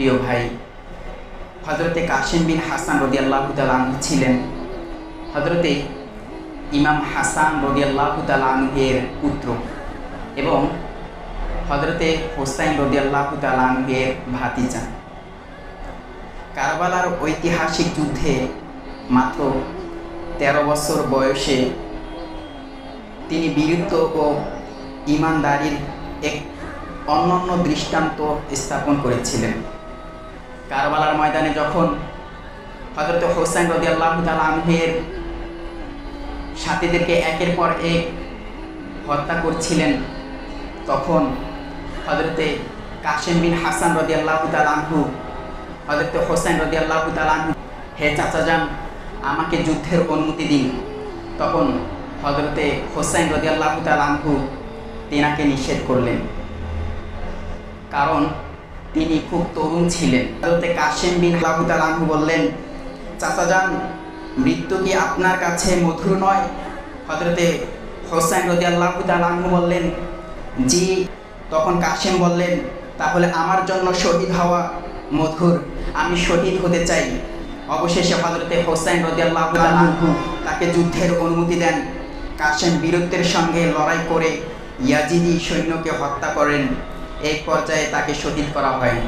প্রিয় ভাই হজরতে কাসিম বিন হাসান রদিয়াল্লাহ তালু ছিলেন। হজরতে ইমাম হাসান রদি রদিয়াল্লাহ তালুয়ের পুত্র এবং হজরতে হোসাইন রদি রদিয়াল্লাহ তালুয়ের ভাতিজা। কারবালার ঐতিহাসিক যুদ্ধে মাত্র তেরো বছর বয়সে তিনি বীরত্ব ও ইমানদারির এক অনন্য দৃষ্টান্ত স্থাপন করেছিলেন। কারবালার ময়দানে যখন হজরত হোসেন রদি আল্লাহ সাথীদেরকে একের পর এক হত্যা করছিলেন, তখন হজরতে কাশেম বিন হাসান রদি আল্লাহ তালাহু হজরত হোসেন রদি আল্লাহ তালাহু হে চাচা যান, আমাকে যুদ্ধের অনুমতি দিন। তখন হজরতে হোসেন রদি আল্লাহ তালাহু তেনাকে নিষেধ করলেন। কারণ তিনি খুব তরুণ ছিলেন। হজরতে কাশেম বিন আল্লাহ আনহু বললেন, চাচা যান, মৃত্যু কি আপনার কাছে মধুর নয়? হজরতে হোসেন রদি আল্লাহ আনহু বললেন, জি। তখন কাশেম বললেন, তাহলে আমার জন্য শহীদ হওয়া মধুর, আমি শহীদ হতে চাই। অবশেষে হজরতে হোসেন রদি আনহু তাকে যুদ্ধের অনুমতি দেন। কাশেম বীরত্বের সঙ্গে লড়াই করে ইয়াজিদি সৈন্যকে হত্যা করেন। এক পর্যায়ে তাকে শহীদ করা হয়।